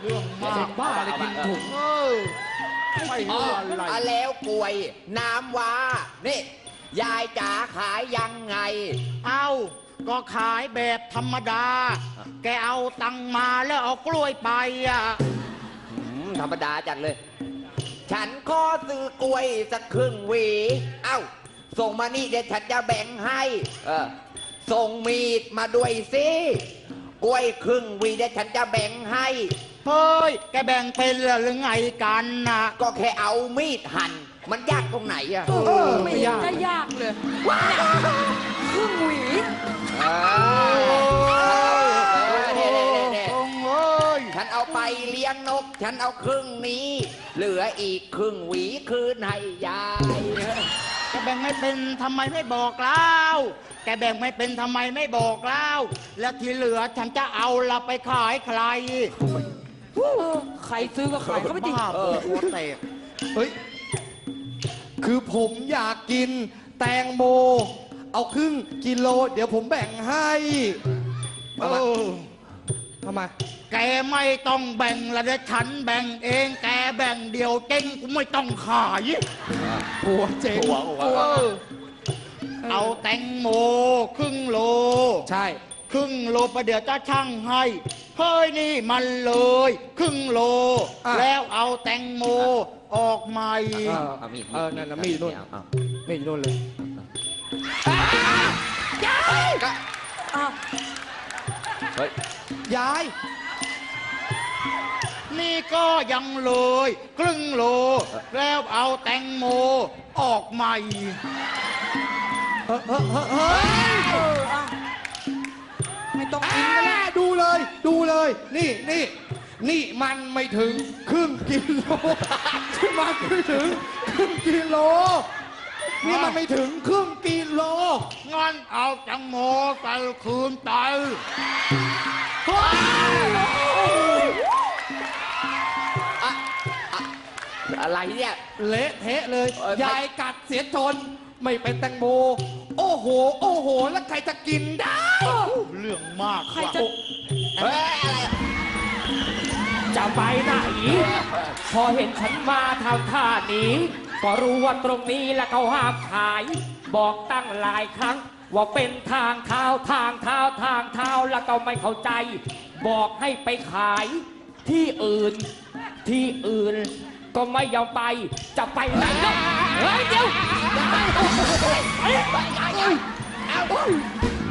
เรื่องมากบ้าอะไรกินถุงเออไม่อ๋อรู้อะไรอะแล้วกล้วย น้ำว้า นี่ ยายจ๋าขายยังไง เอา ก็ขายแบบธรรมดา แกเอาตังค์มาแล้วเอากล้วยไปอะ อืมธรรมดาจัดเลย ฉันขอซื้อกล้วยสักครึ่งหวี เอ้า ส่งมานี่เดี๋ยวฉันจะแบ่งให้ เออ ส่งมีดมาด้วยสิ กล้วยครึ่งหวีเดี๋ยวฉันจะแบ่งให้ เฮ้ย แกแบ่งเป็นเหรือไงกันน่ะก็แค่เอามีดหั่น มันยากตรงไหนอะเออไม่ไม่เห็นยากจะยากเลยครึ่งหวีเออเนี่ยเนี่ยเนี่ยตรงเอ้ยฉันเอาไปเลี้ยงนก ฉันเอาครึ่งนี้ เหลืออีกครึ่งหวีคืนให้ยายแกแบ่งไม่เป็นทำไมไม่บอกเล่าแกแบ่งไม่เป็นทำไมไม่บอกเล่าแล้วที่เหลือฉันจะเอาละไปขายใครเออใครซื้อก็ขายเขาไม่ติดบ้าบอหัวแตกเฮ้ยคือผมอยากกินแตงโม เอาครึ่งกิโล เดี๋ยวผมแบ่งให้เออทำไม แกไม่ต้องแบ่งละเดี๋ยวฉันแบ่งเอง แกแบ่งเดียวเจ๊งกูไม่ต้องขายหัวเจ๋งหัวหัวเออเอาแตงโมครึ่งโล ใช่ ครึ่งโลประเดี๋ยวจะช่างให้ เฮ้ยนี่มันเลย ครึ่งโล อะ แล้วเอาแตงโมออกใหม่ เออเอามีดเออนั่นน่ะมีดนู่น เอาเอาไม่อยู่นู่นเลยก็อ้าวเฮ้ย ยาย นี่ก็ยังเลย ครึ่งโล แล้วเอาแตงโมออกใหม่เฮ้ยเฮ้ยเฮ้ยเฮ้ยเอออะไม่ต้องกินก็ได้ อ่าดูเลย ดูเลย นี่นี่นี่มันไม่ถึงครึ่งกิโลที่มันไม่ถึงครึ่งกิโล นี่มันไม่ถึงครึ่งกิโลงั้นเอาแตงโมใส่คืนไป อะไรเนี่ย เละเทะเลยเอ้ยยายกัดเสียจนไม่เป็นแตงโม โอ้โห โอ้โห แล้วใครจะกินได้เรื่องมากใครจะ เฮ้ยอะไร จะไปไหน พอเห็นฉันมาทำท่านี้ ก็รู้ว่าตรงนี้แล้วเขาห้ามขาย บอกตั้งหลายครั้ง ว่าเป็นทางเท้าทางเท้าทางเท้าแล้วก็ไม่เข้าใจ บอกให้ไปขายที่อื่น ที่อื่น ก็ไม่ยอมไป จะไปไหนเนาะเฮ้ยเดี๋ยว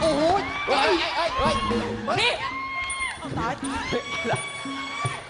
โอ้โหเฮ้ยเฮ้ยเฮ้ยนี่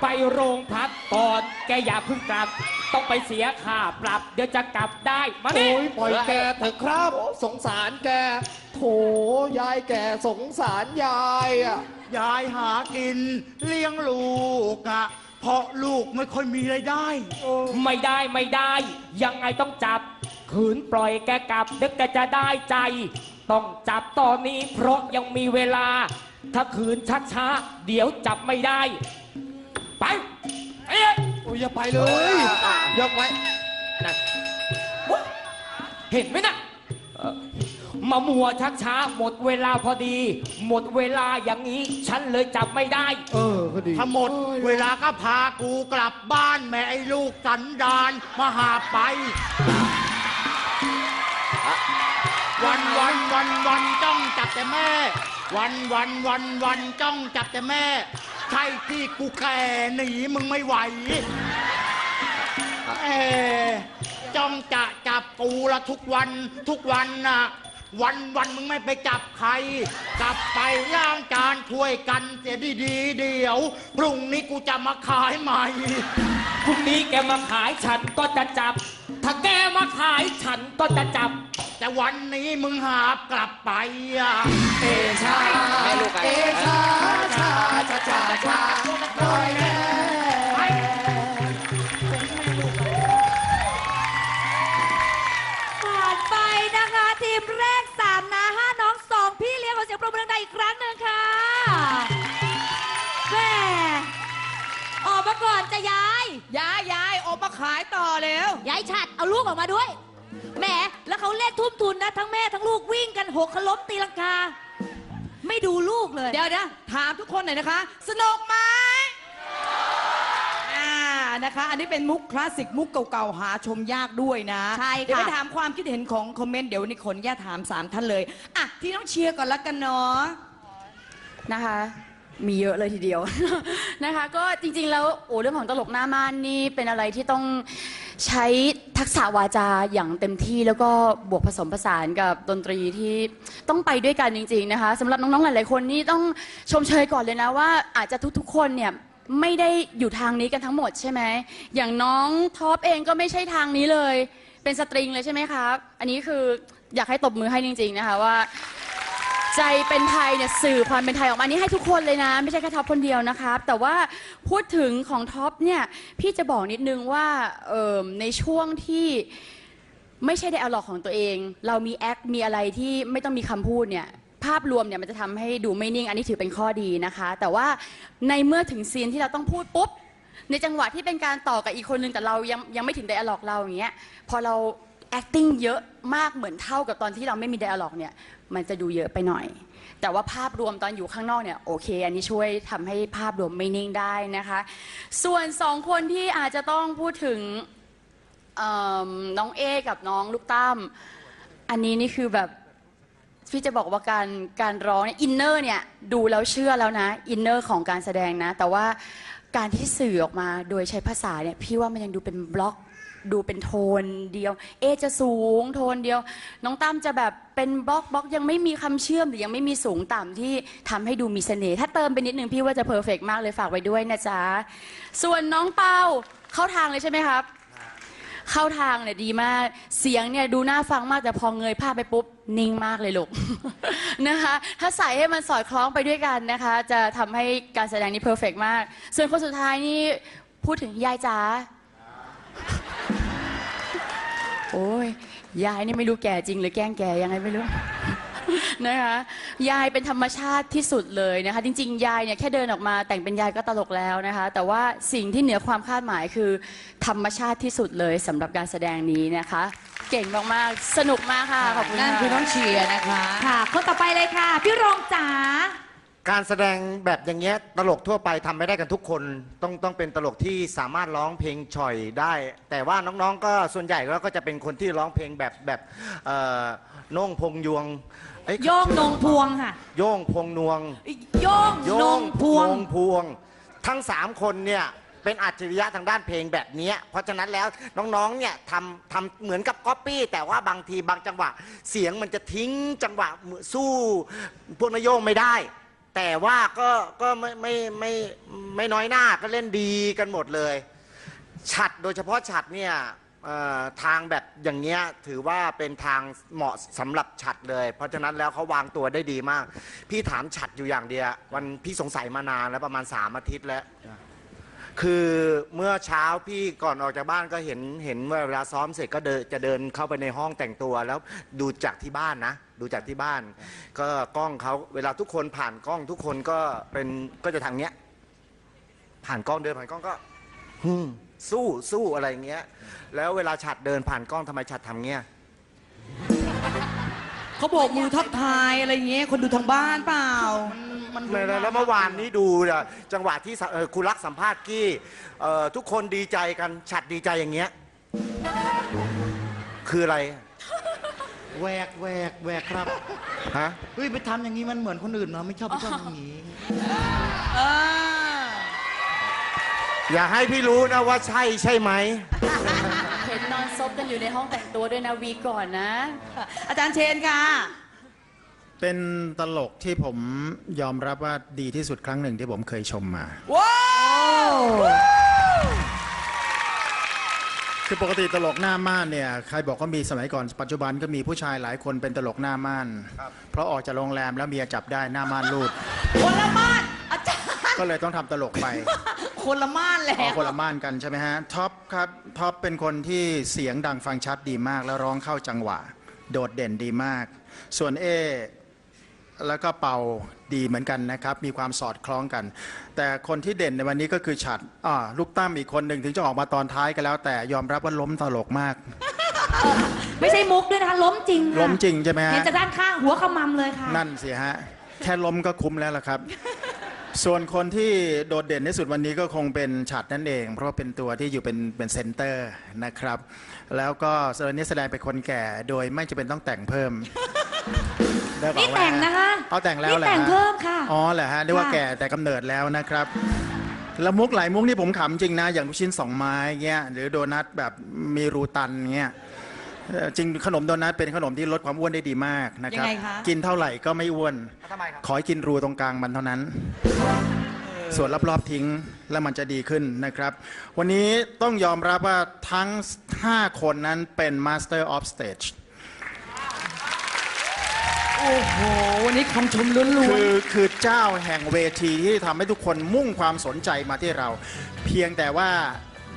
ไปโรงพักก่อนแกอย่าเพิ่งกลับ ต้องไปเสียค่าปรับ เดี๋ยวจะกลับได้มานี่โอ้ยปล่อยแกเถอะครับ สงสารแกโถยายแกสงสารยายอะยายหากินเลี้ยงลูกอะ เพราะลูกไม่ค่อยมีไรายได้ ไม่ได้ไม่ได้ ยังไงต้องจับ ขืนปล่อยแกกลับเดี๋ยวแกจะได้ใจ ต้องจับตอนนี้เพราะยังมีเวลา ถ้าขืนชักช้าเดี๋ยวจับไม่ได้ ไปเอ๊ะโอ้ยอย่าไปเลยอย่าไปเห็นไหมนะ มามัวชักช้าหมดเวลาพอดี หมดเวลาอย่างนี้ ฉันเลยจับไม่ได้ เออก็ดีถ้าหมด เวลาก็พากูกลับบ้านแม่ไอ้ลูกสันดานมาหาไป วันวันวันวันจ้องจับแต่แม่ วันวันวันวันจ้องจับแต่แม่ ใช่ที่กูแก่หนีมึงไม่ไหวเออจ้องจะจับกูละทุกวันทุกวันน่ะ วันวันมึงไม่ไปจับใคร กลับไปล้างจานช่วยกันเสียดีดีๆเดี๋ยว พรุ่งนี้กูจะมาขายใหม่ พรุ่งนี้แกมาขายฉันก็จะจับ ถ้าแกมาขายฉันก็จะจับ แต่วันนี้มึงหาบกลับไปอะเอชาแม่ลูกกัน เอชาชาชาชาชาหน่อยแน่ผ่านไปนะคะทีมแรก ออกมาก่อนจะยาย ยายยายออกมาขายต่อแล้ว ยายฉัดเอาลูกออกมาด้วย แหม แล้วเขาเล่นทุ่มทุนนะ ทั้งแม่ทั้งลูกวิ่งกันหกขล้มตีลังกา ไม่ดูลูกเลย เดี๋ยวนะถามทุกคนหน่อยนะคะ สนุกไหมนะคะ อันนี้เป็นมุกคลาสสิกมุกเก่าๆหาชมยากด้วยนะใช่ค่ะ เดี๋ยวไปถามความคิดเห็นของคอมเมนต์เดี๋ยวนี่ขออนุญาตถาม3ท่านเลยอะที่น้องเชียร์ก่อนละกันเนาะนะคะ มีเยอะเลยทีเดียว นะคะ ก็จริงๆ แล้วโอ้เรื่องของตลกหน้าม่านนี่เป็นอะไรที่ต้องใช้ทักษะวาจาอย่างเต็มที่แล้วก็บวกผสมผสานกับดนตรีที่ต้องไปด้วยกันจริง ๆ นะคะสำหรับน้องๆหลายๆคนนี่ต้องชมเชยก่อนเลยนะว่าอาจจะทุกๆ คนเนี่ยไม่ได้อยู่ทางนี้กันทั้งหมดใช่ไหมอย่างน้องท็อปเองก็ไม่ใช่ทางนี้เลย เป็นสตริงเลยใช่ไหมครับ อันนี้คืออยากให้ตบมือให้จริง ๆ นะคะว่า ใจเป็นไทยเนี่ยสื่อความเป็นไทยออกมาอันนี้ให้ทุกคนเลยนะ ไม่ใช่แค่ท็อปคนเดียวนะครับ แต่ว่าพูดถึงของท็อปเนี่ยพี่จะบอกนิดนึงว่าเอิ่มในช่วงที่ไม่ใช่ไดอะล็อกของตัวเอง เรามีแอคมีอะไรที่ไม่ต้องมีคำพูดเนี่ยภาพรวมเนี่ยมันจะทำให้ดูไม่นิ่ง อันนี้ถือเป็นข้อดีนะคะ แต่ว่าในเมื่อถึงซีนที่เราต้องพูดปุ๊บ ในจังหวะที่เป็นการต่อกับอีกคนนึงแต่เรายังยังไม่ถึงไดอะล็อกเราอย่างเงี้ยพอเรา acting เยอะมากเหมือนเท่ากับตอนที่เราไม่มีไดอะล็อกเนี่ย มันจะดูเยอะไปหน่อย แต่ว่าภาพรวมตอนอยู่ข้างนอกเนี่ยโอเค อันนี้ช่วยทำให้ภาพรวมไม่นิ่งได้นะคะ ส่วนสองคนที่อาจจะต้องพูดถึงน้องเอกับน้องลูกตั้ม อันนี้นี่คือแบบพี่จะบอกว่าการการร้องเนี่ยอินเนอร์เนี่ยดูแล้วเชื่อแล้วนะอินเนอร์ของการแสดงนะ แต่ว่าการที่สื่อออกมาโดยใช้ภาษาเนี่ยพี่ว่ามันยังดูเป็นบล็อก ดูเป็นโทนเดียว เอจะสูงโทนเดียว น้องตั้มจะแบบเป็นบล็อกบล็อกยังไม่มีคำเชื่อมหรือยังไม่มีสูงต่ำที่ทำให้ดูมีเสน่ห์ถ้าเติมไปนิดนึงพี่ว่าจะเพอร์เฟกมากเลยฝากไว้ด้วยนะจ๊ะ ส่วนน้องเปาเข้าทางเลยใช่ไหมครับ เข้าทางเนี่ยดีมาก เสียงเนี่ยดูน่าฟังมากแต่พอเงยภาพไปปุ๊บ นิ่งมากเลยลูก นะคะ ถ้าใส่ให้มันสอดคล้องไปด้วยกันนะคะ จะทำให้การแสดงนี้เพอร์เฟกมาก ส่วนคนสุดท้ายนี่ พูดถึงยายจ๋า โอ้ยยายนี่ไม่รู้แก่จริง หรือแกล้งแก่ยังไงไม่รู้ นะคะยายเป็นธรรมชาติที่สุดเลยนะคะ จริง ๆ ยายเนี่ยแค่เดินออกมาแต่งเป็นยายก็ตลกแล้วนะคะ แต่ว่าสิ่งที่เหนือความคาดหมายคือ ธรรมชาติที่สุดเลยสำหรับการแสดงนี้นะคะ เก่งมากๆสนุกมากค่ะขอบคุณนั่นค่ะคือน้องเชียร์นะคะ ค่ะ คนต่อไปเลยค่ะ พี่รองจ๋า การแสดงแบบอย่างเงี้ยตลกทั่วไปทำไม่ได้กันทุกคนต้องต้องเป็นตลกที่สามารถร้องเพลงฉ่อยได้ แต่ว่าน้องๆก็ส่วนใหญ่แล้วก็จะเป็นคนที่ร้องเพลงแบบแบบเอ่อโน่งพงยวงเอ้ยโยงนงพวงค่ะโย่งพงนวง โยงนงพวง โย่พวง ทั้งสามคนเนี่ยเป็นอัจฉริยะทางด้านเพลงแบบเนี้ยเพราะฉะนั้นแล้วน้องๆเนี่ยทำทำเหมือนกับก๊อปปี้แต่ว่าบางทีบางจังหวะ เสียงมันจะทิ้งจังหวะสู้พวกนายโยงไม่ได้ แต่ว่าก็ก็ไม่ไม่ไม่ไม่น้อยหน้าก็เล่นดีกันหมดเลย ฉัดโดยเฉพาะฉัดเนี่ยทางแบบอย่างเงี้ยถือว่าเป็นทางเหมาะสำหรับฉัดเลย เพราะฉะนั้นแล้วเขาวางตัวได้ดีมาก พี่ถามฉัดอยู่อย่างเดียว วันพี่สงสัยมานานแล้วประมาณสามอาทิตย์แล้ว คือเมื่อเช้าพี่ก่อนออกจากบ้านก็เห็นเห็นว่าเวลาซ้อมเสร็จก็เดินจะเดินเข้าไปในห้องแต่งตัวแล้วดูจากที่บ้านนะ ดูจากที่บ้าน ก็กล้องเขาเวลาทุกคนผ่านกล้องทุกคนก็เป็นก็จะทางเนี้ย ผ่านกล้องเดินผ่านกล้องก็ฮึมสู้สู้อะไรเงี้ย แล้วเวลาฉัดเดินผ่านกล้องทำไมฉัดทำเงี้ยเขาโบกมือทักทายอะไรเงี้ยคนดูทางบ้านเปล่า มัน แล้วเมื่อวานนี้ดูอะจังหวะที่สเอ่อคุณรักสัมภาษณ์กี้เอ่อทุกคนดีใจกันฉัดดีใจอย่างเงี้ย คืออะไรแหวกแหวกแหวกครับฮะเฮ้ยไปทำอย่างนี้มันเหมือนคนอื่นเนาะไม่ชอบไม่ชอบอย่างนี้เอออย่าให้พี่รู้นะว่าใช่ใช่ไหมเห็นนอนซบกันอยู่ในห้องแต่งตัวด้วยนะวีก่อนนะ อาจารย์เชนค่ะ เป็นตลกที่ผมยอมรับว่าดีที่สุดครั้งหนึ่งที่ผมเคยชมมา ว้าวคือปกติตลกหน้าม่านเนี่ยใครบอกว่ามีสมัยก่อนปัจจุบันก็มีผู้ชายหลายคนเป็นตลกหน้าม่าน เพราะออกจากโรงแรมแล้วเมียจับได้หน้าม่านรูดคนละม่านอาจารย์ก็เลยต้องทำตลกไป คนละม่านแหละออกคนละม่านกันใช่ไหมฮะท็อปครับท็อปเป็นคนที่เสียงดังฟังชัดดีมาก แล้วร้องเข้าจังหวะ โดดเด่นดีมาก ส่วนเอ แล้วก็เป่าดีเหมือนกันนะครับ มีความสอดคล้องกัน แต่คนที่เด่นในวันนี้ก็คือฉัดอ่าลูกตั้มอีกคนหนึ่งถึงจะออกมาตอนท้ายก็แล้ว แต่ยอมรับว่าล้มตลกมาก ไม่ใช่มุกด้วยนะคะล้มจริงค่ะล้มจริงใช่ไหมฮะเห็นจากด้านข้างหัวขมำเลยค่ะ นั่นสิฮะ แค่ล้มก็คุ้มแล้วล่ะครับ ส่วนคนที่โดดเด่นที่สุดวันนี้ก็คงเป็นฉัดนั่นเอง เพราะว่าเป็นตัวที่อยู่เป็นเป็นเซนเตอร์นะครับ แล้วก็เซอร์นี้แสดงเป็นคนแก่โดยไม่จำเป็นต้องแต่งเพิ่มได้บอกนี่ว่าแต่งนะคะเอาแต่งแล้วนี่เหรอแต่งฮะเพิ่มค่ะอ๋อเหรอฮะเรียกว่าค่ะแก่แต่กำเนิดแล้วนะครับแล้วมุกหลายมุกนี่ผมขำจริงนะ อย่างลูกชิ้นสองไม้เงี้ยหรือโดนัทแบบมีรูตันเงี้ยเอ่อ จริงขนมโดนัทเป็นขนมที่ลดความอ้วนได้ดีมากนะครับ ยังไงคะ กินเท่าไหร่ก็ไม่อ้วนทำไมครับ ขอให้กินรูตรงกลางมันเท่านั้น ส่วนรอบๆทิ้งแล้วมันจะดีขึ้นนะครับ วันนี้ต้องยอมรับว่าทั้ง 5 คนนั้นเป็น Master of Stage โอ้โห วันนี้คำชมล้วนคือคือเจ้าแห่งเวทีที่ทำให้ทุกคนมุ่งความสนใจมาที่เรา เพียงแต่ว่า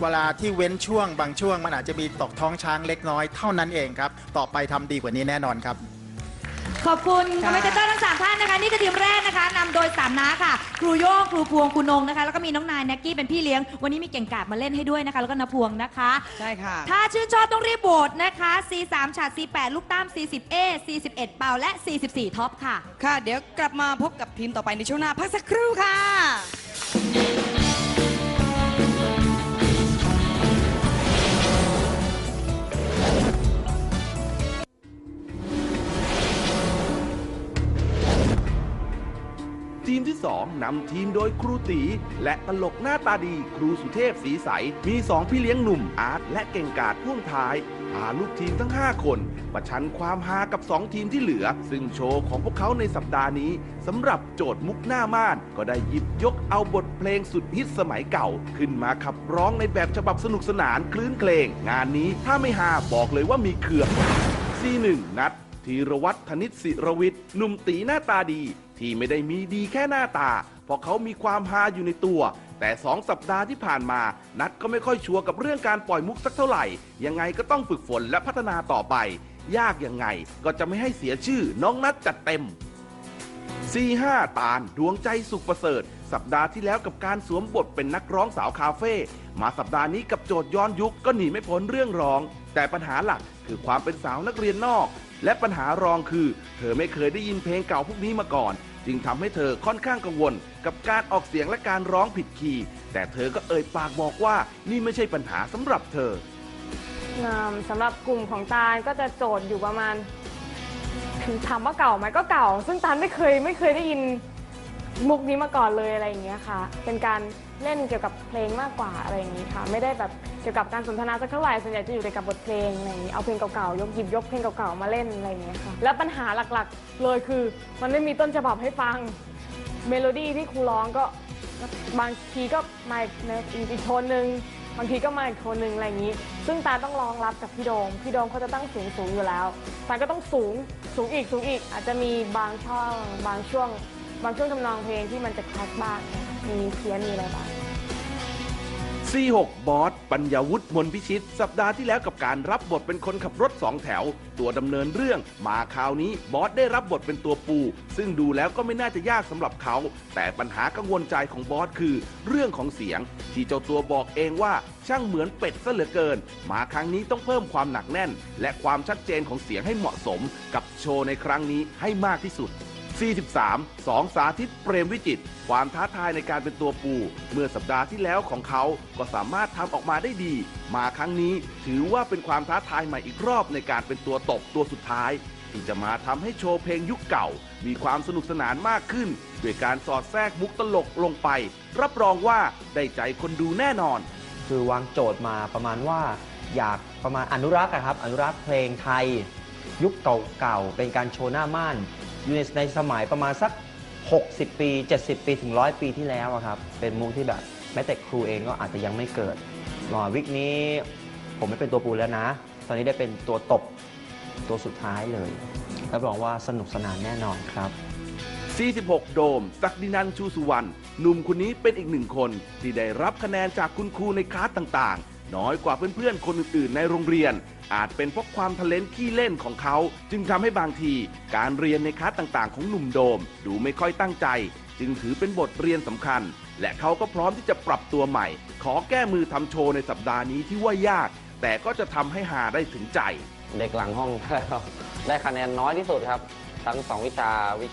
เวลาที่เว้นช่วงบางช่วง มันอาจจะมีตกท้องช้างเล็กน้อยเท่านั้นเองครับ ต่อไปทำดีกว่านี้แน่นอนครับ ขอบคุณคอมเมนเตอร์ทั้งสามท่านนะคะนี่คือทีมแรกนะคะนำโดยสามน้าค่ะครูโย่งครูพวงครูนงนะคะ แล้วก็มีน้องนายแน็กกี้เป็นพี่เลี้ยง วันนี้มีเก่งกาจมาเล่นให้ด้วยนะคะ แล้วก็นพวงนะคะๆใช่ค่ะ ถ้าชื่นชอบต้องรีบโหวตนะคะ C3 ฉาด C8 ลูกตาม 40A C11 เป่าและ44ท็อปค่ะ ค่ะ เดี๋ยวกลับมาพบกับทีมต่อไปในช่วงหน้าพักสักครู่ค่ะ มที่ 2 นำทีมโดยครูตี และตลกหน้าตาดีครูสุเทพสีใส มี 2 พี่เลี้ยงหนุ่มอาร์ตและเก่งกาจพ่วงท้ายพาลูกทีมทั้ง 5 คน ประชันความฮากับ 2 ทีมที่เหลือ ซึ่งโชว์ของพวกเขาในสัปดาห์นี้สำหรับโจทย์มุกหน้าม่าน ก็ได้หยิบยกเอาบทเพลงสุดฮิตสมัยเก่า ขึ้นมาขับร้องในแบบฉบับสนุกสนานคลื้นเพลง งานนี้ถ้าไม่ฮาบอกเลยว่ามีเขือก C1 นัดธีรวัตรธนิตศิรวิทย์หนุ่มตีหน้าตาดี ที่ไม่ได้มีดีแค่หน้าตา เพราะเขามีความฮาอยู่ในตัว แต่สองสัปดาห์ที่ผ่านมา นัดก็ไม่ค่อยชัวร์กับเรื่องการปล่อยมุกสักเท่าไหร่ ยังไงก็ต้องฝึกฝนและพัฒนาต่อไป ยากยังไงก็จะไม่ให้เสียชื่อน้องนัดจัดเต็ม C5 ตาลดวงใจสุขประเสริฐ สัปดาห์ที่แล้วกับการสวมบทเป็นนักร้องสาวคาเฟ่มาสัปดาห์นี้กับโจทย์ย้อนยุคก็หนีไม่พ้นเรื่องร้อง แต่ปัญหาหลักคือความเป็นสาวนักเรียนนอก และปัญหารองคือ เธอไม่เคยได้ยินเพลงเก่าพวกนี้มาก่อน จึงทำให้เธอค่อนข้างกังวล กับการออกเสียงและการร้องผิดคีย์แต่เธอก็เอ่ยปากบอกว่านี่ไม่ใช่ปัญหาสำหรับเธอ อ่าสำหรับกลุ่มของตาลก็จะโจทย์อยู่ประมาณคือถามว่าเก่าไหมก็เก่า ซึ่งตาลไม่เคยไม่เคยได้ยินมุกนี้มาก่อนเลยอะไรอย่างเงี้ยค่ะ เป็นการเล่นเกี่ยวกับเพลงมากกว่าอะไรอย่างงี้ค่ะ ไม่ได้แบบ เกี่ยวกับการสนทนาสักเท่าไหร่ส่วนใหญ่จะอยู่แต่กับบทเพลงอะไรอย่างงี้เอาเพลงเก่าๆยกหยิบยกเพลงเก่าๆมาเล่นอะไรอย่างเงี้ยค่ะแล้วปัญหาหลักๆเลยคือ มันไม่มีต้นฉบับให้ฟังเมโลดี้ที่ครูร้องก็บางทีก็มาในอีกโทนหนึ่งบางทีก็มาอีกคนหนึ่งอะไรอย่างนี้ ซึ่งตาต้องรองรับกับพี่โดมพี่โดมเขาจะตั้งสูงสูงอยู่แล้วตาก็ต้องสูงสูงอีกสูงอีก อาจจะมีบางช่องบางช่วง บางช่วงทำนองเพลงที่มันจะคลาสบ้างมีเพี้ยนมีอะไรบ้าง C6 บอส ปัญญาวุฒิมนพิชิต สัปดาห์ที่แล้วกับการรับบทเป็นคนขับรถสองแถว ตัวดำเนินเรื่อง มาคราวนี้บอสได้รับบทเป็นตัวปู ซึ่งดูแล้วก็ไม่น่าจะยากสำหรับเขา แต่ปัญหากังวลใจของบอสคือ เรื่องของเสียง ที่เจ้าตัวบอกเองว่าช่างเหมือนเป็ดซะเหลือเกิน มาครั้งนี้ต้องเพิ่มความหนักแน่น และความชัดเจนของเสียงให้เหมาะสม กับโชว์ในครั้งนี้ให้มากที่สุด 43 2สาธิตเปรมวิจิต ความท้าทายในการเป็นตัวปู เมื่อสัปดาห์ที่แล้วของเขาก็สามารถทำออกมาได้ดี มาครั้งนี้ถือว่าเป็นความท้าทายใหม่อีกรอบในการเป็นตัวตบตัวสุดท้าย ที่จะมาทำให้โชว์เพลงยุคเก่า มีความสนุกสนานมากขึ้นด้วยการสอดแทรกมุกตลกลงไป รับรองว่าได้ใจคนดูแน่นอน คือวางโจทย์มาประมาณว่าอยากประมาณอนุรักษ์อะครับ อนุรักษ์เพลงไทย ยุคเก่าๆเป็นการโชว์หน้าม่าน อยู่ในในสมัยประมาณสัก 60 ปี 70 ปีถึง 100 ปีที่แล้วอะครับ เป็นมุกที่แบบแม้แต่ครูเองก็อาจจะยังไม่เกิดรอวิกนี้ผมไม่เป็นตัวปูแล้วนะ ตอนนี้ได้เป็นตัวตบตัวสุดท้ายเลยรับรองว่าสนุกสนานแน่นอนครับ 46 โดม ศักดินันชูสุวรรณหนุ่มคนนี้เป็นอีกหนึ่งคนที่ได้รับคะแนนจากคุณครูในคลาสต่างๆ น้อยกว่าเพื่อนๆ คนอื่นๆ ในโรงเรียน อาจเป็นเพราะความทะเลนขี้เล่นของเขา จึงทำให้บางที การเรียนในคลาสต่างๆ ของหนุ่มโดม ดูไม่ค่อยตั้งใจ จึงถือเป็นบทเรียนสำคัญ และเขาก็พร้อมที่จะปรับตัวใหม่ ขอแก้มือทำโชว์ในสัปดาห์นี้ที่ว่ายาก แต่ก็จะทำให้หาได้ถึงใจ เด็กหลังห้อง ได้คะแนนน้อยที่สุดครับ ทั้งสองวิชาวิชา